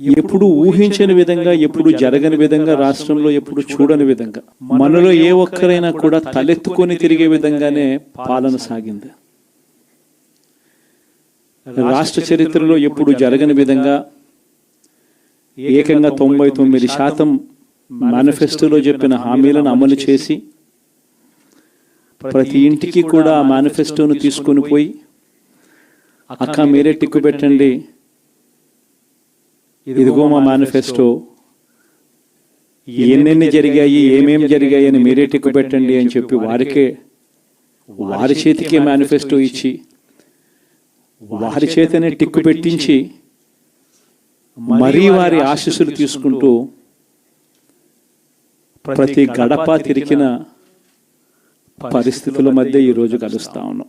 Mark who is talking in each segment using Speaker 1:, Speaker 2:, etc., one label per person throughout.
Speaker 1: ఎప్పుడు ఊహించని విధంగా ఎప్పుడు జరగని విధంగా రాష్ట్రంలో ఎప్పుడు చూడని విధంగా మనలో ఏ ఒక్కరైనా కూడా తలెత్తుకొని తిరిగే విధంగానే పాలన సాగింది. రాష్ట్ర చరిత్రలో ఎప్పుడు జరగని విధంగా ఏకంగా తొంభై తొమ్మిది శాతం మేనిఫెస్టోలో చెప్పిన హామీలను అమలు చేసి ప్రతి ఇంటికి కూడా ఆ మేనిఫెస్టోను తీసుకొని పోయి అక్క మీరే టిక్కు పెట్టండి ఇదిగో మా మేనిఫెస్టో ఎన్నెన్ని జరిగాయి ఏమేమి జరిగాయి అని మీరే టిక్కు పెట్టండి అని చెప్పి వారికే వారి చేతికే మేనిఫెస్టో ఇచ్చి వారి చేతనే టిక్కు పెట్టించి మరీ వారి ఆశీస్సులు తీసుకుంటూ ప్రతి గడప తిరిగిన పరిస్థితుల మధ్య ఈరోజు కలుస్తా ఉన్నాం.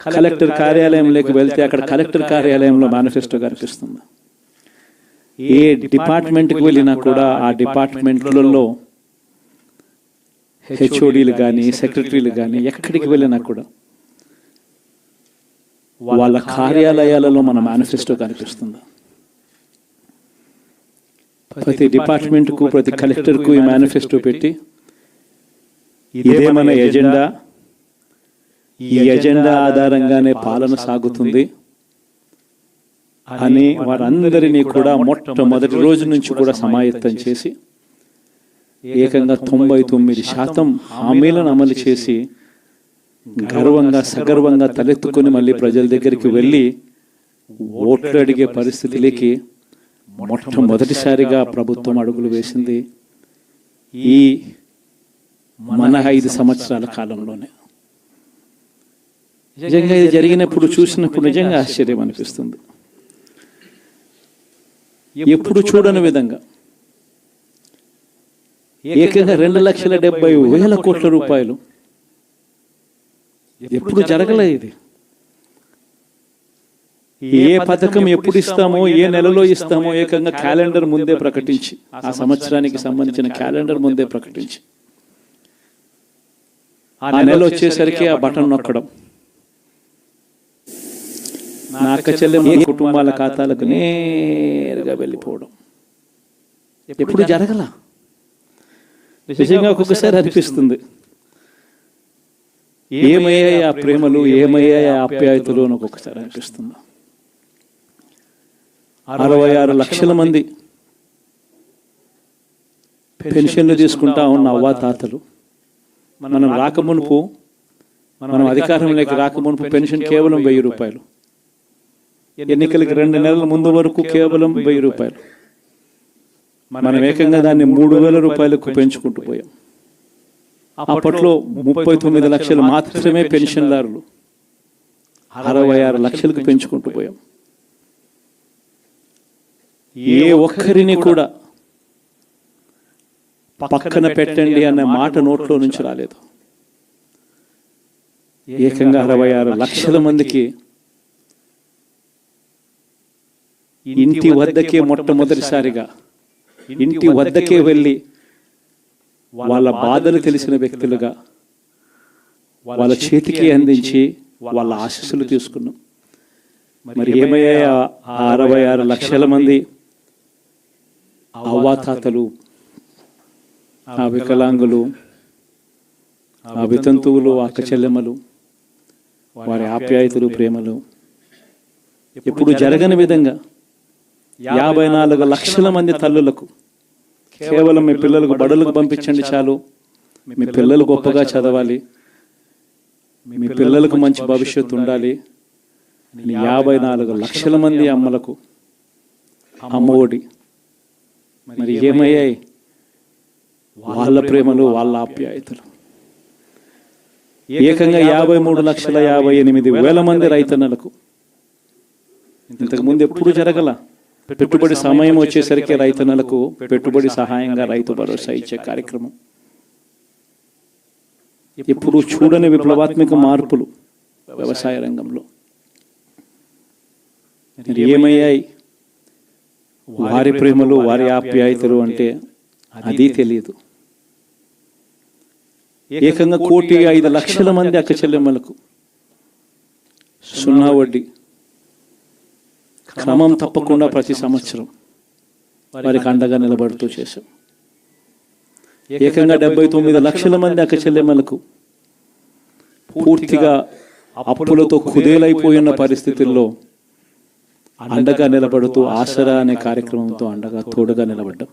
Speaker 1: కలెక్టర్ కార్యాలయంలోకి వెళ్తే అక్కడ కలెక్టర్ కార్యాలయంలో మేనిఫెస్టో కనిపిస్తుంది. ఏ డిపార్ట్మెంట్కి వెళ్ళినా కూడా ఆ డిపార్ట్మెంట్లలో హెచ్ఓడీలు కానీ సెక్రటరీలు కానీ ఎక్కడికి వెళ్ళినా కూడా వాళ్ళ కార్యాలయాలలో మన మేనిఫెస్టో కనిపిస్తుంది. ప్రతి డిపార్ట్మెంట్కు ప్రతి కలెక్టర్కు ఈ మేనిఫెస్టో పెట్టి ఇదే మన ఎజెండా ఈ ఎజెండా ఆధారంగానే పాలన సాగుతుంది అని వారందరినీ కూడా మొట్టమొదటి రోజు నుంచి కూడా సమాయత్తం చేసి ఏకంగా తొంభై తొమ్మిది శాతం హామీలను అమలు చేసి గర్వంగా సగర్వంగా తలెత్తుకొని మళ్ళీ ప్రజల దగ్గరికి వెళ్ళి ఓట్లు అడిగే పరిస్థితిలోకి మొట్టమొదటిసారిగా ప్రభుత్వం అడుగులు వేసింది ఈ మన ఐదు సంవత్సరాల కాలంలోనే. నిజంగా ఇది జరిగినప్పుడు చూసినప్పుడు నిజంగా ఆశ్చర్యం అనిపిస్తుంది. ఎప్పుడు చూడని విధంగా. ఏకంగా రెండు లక్షల డెబ్బై వేల కోట్ల రూపాయలు. ఎప్పుడు జరగలే ఇది. ఏ పథకం ఎప్పుడు ఇస్తామో ఏ నెలలో ఇస్తామో ఏకంగా క్యాలెండర్ ముందే ప్రకటించి ఆ సంవత్సరానికి సంబంధించిన క్యాలెండర్ ముందే ప్రకటించి. ఆ నెల వచ్చేసరికి ఆ బటన్ నొక్కడం. నా అక్క చెల్లెమ్మ కుటుంబాల ఖాతాలకు నేరుగా వెళ్ళిపోవడం. ఎప్పుడు జరగల? నిజంగా ఒక్కొక్కసారి అనిపిస్తుంది. ఏమయ్యాయి ఆ ప్రేమలు ఏమయ్యాయి ఆ ఆప్యాయతలు అని ఒక్కొక్కసారి అనిపిస్తుంది. అరవై ఆరు లక్షల మంది పెన్షన్లు తీసుకుంటా ఉన్న అవ్వా తాతలు మనం రాకమునుపు మనం అధికారంలోకి రాకమునుపు పెన్షన్ కేవలం వెయ్యి రూపాయలు. ఎన్నికలకి రెండు నెలల ముందు వరకు కేవలం వెయ్యి రూపాయలు. మనం ఏకంగా దాన్ని మూడు వేల రూపాయలకు పెంచుకుంటూ పోయాం. అప్పట్లో ముప్పై తొమ్మిది లక్షలు మాత్రమే పెన్షన్దారులు అరవై ఆరు లక్షలకు పెంచుకుంటూ పోయాం. ఏ ఒక్కరిని కూడా పక్కన పెట్టండి అన్న మాట నోట్లో నుంచి రాలేదు. ఏకంగా అరవై ఆరు లక్షల మందికి ఇంటి వద్దకే మొట్టమొదటిసారిగా ఇంటి వద్దకే వెళ్ళి వాళ్ళ బాధలు తెలిసిన వ్యక్తులుగా వాళ్ళ చేతికి అందించి వాళ్ళ ఆశీస్సులు తీసుకున్నాం. మరి ఏమయ్యా అరవై ఆరు లక్షల మంది అవ్వాతాతలు ఆ వికలాంగులు ఆ వితంతువులు అక్క చెల్లెమ్మలు వారి ఆప్యాయతలు ప్రేమలు ఎప్పుడు జరగని విధంగా యాభై నాలుగు లక్షల మంది తల్లులకు కేవలం మీ పిల్లలకు బడులకు పంపించండి చాలు. మీ పిల్లలు గొప్పగా చదవాలి. మీ పిల్లలకు మంచి భవిష్యత్తు ఉండాలి. యాభై నాలుగు లక్షల మంది అమ్మలకు అమ్మఒడి. మరి ఏమయ్యాయి? వాళ్ళ ప్రేమలు వాళ్ళ ఆప్యాయతలు. ఏకంగా యాభై మూడు లక్షల యాభై ఎనిమిది వేల మంది రైతన్నలకు ఇంతకు ముందు ఎప్పుడు జరగల? పెట్టుబడి సమయం వచ్చేసరికి రైతన్నలకు పెట్టుబడి సహాయంగా రైతు భరోసా ఇచ్చే కార్యక్రమం. ఎప్పుడు చూడని విప్లవాత్మక మార్పులు వ్యవసాయ రంగంలో. ఏమయ్యాయి? వారి ప్రేమలు వారి ఆప్యాయతలు అంటే అది తెలియదు. ఏకంగా కోటి ఐదు లక్షల మంది అక్క చెల్లెమ్మలకు సున్నా వడ్డీ. క్రమం తప్పకుండా ప్రతి సంవత్సరం వారికి అండగా నిలబడుతూ చేశాం. ఏకంగా డెబ్బై తొమ్మిది లక్షల మంది అక్క చెల్లెమ్మలకు పూర్తిగా అప్పులతో కుదేలైపోయిన పరిస్థితుల్లో అండగా నిలబడుతూ ఆసరా అనే కార్యక్రమంతో అండగా తోడుగా నిలబడ్డాం.